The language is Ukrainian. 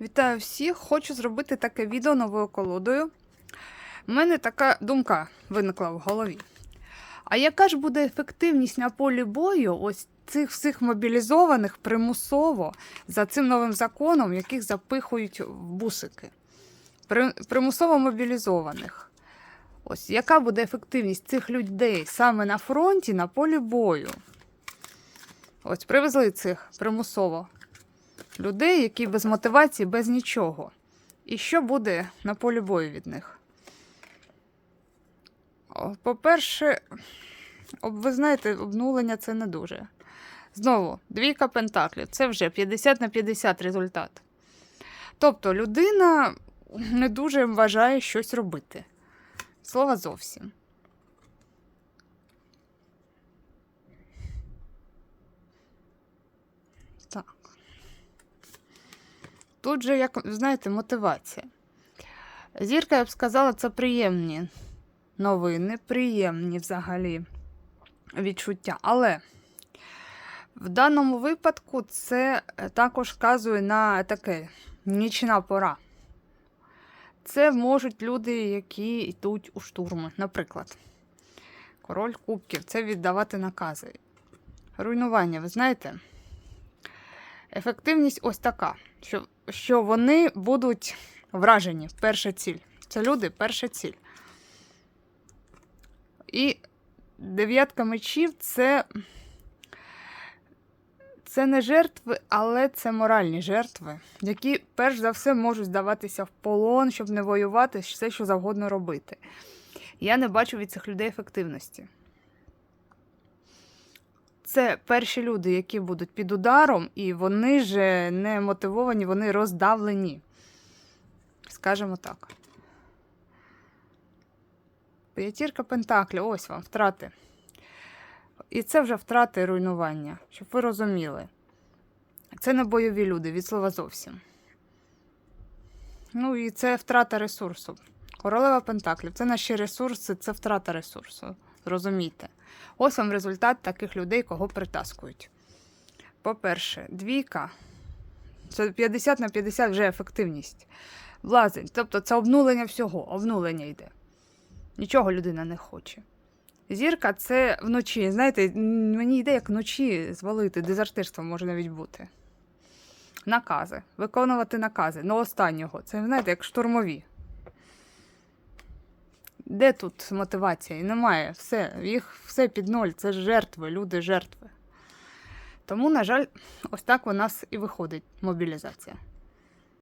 Вітаю всіх! Хочу зробити таке відео новою колодою. У мене така думка виникла в голові. А яка ж буде ефективність на полі бою ось цих всіх мобілізованих примусово за цим новим законом, яких запихують в бусики? При- Примусово мобілізованих. Ось яка буде ефективність цих людей саме на фронті, на полі бою? Ось привезли цих примусово людей, які без мотивації, без нічого. І що буде на полі бою від них? По-перше, ви знаєте, обнулення це не дуже. Знову, двійка пентаклів це вже 50 на 50 результат. Тобто людина не дуже бажає щось робити. Слова зовсім. Так. Тут же, як знаєте, мотивація. Зірка, я б сказала, це приємні новини, приємні взагалі відчуття. Але в даному випадку це е, також вказує на таке нічна пора. Це можуть люди, які йдуть у штурми. Наприклад, король кубків це віддавати накази. Руйнування, ви знаєте? Ефективність ось така, що, що вони будуть вражені. Перша ціль. Це люди, перша ціль. І дев'ятка мечів це, це не жертви, але це моральні жертви, які перш за все можуть здаватися в полон, щоб не воювати, все, що завгодно робити. Я не бачу від цих людей ефективності. Це перші люди, які будуть під ударом, і вони ж не мотивовані, вони роздавлені. Скажемо так. П'ятірка Пентаклів, ось вам втрати. І це вже втрати руйнування, щоб ви розуміли. Це не бойові люди, від слова зовсім. Ну і це втрата ресурсу. Королева Пентаклів це наші ресурси, це втрата ресурсу. Зрозумійте. Ось вам результат таких людей, кого притаскують. По-перше, двійка це 50 на 50 вже ефективність. Влазень, тобто це обнулення всього, обнулення йде. Нічого людина не хоче. Зірка це вночі. Знаєте, мені йде як вночі звалити, дезертирство може навіть бути. Накази. Виконувати накази. Ну, останнього. Це, знаєте, як штурмові. Де тут мотивація? Немає. Все, їх все під ноль. Це ж жертви, люди жертви. Тому, на жаль, ось так у нас і виходить мобілізація.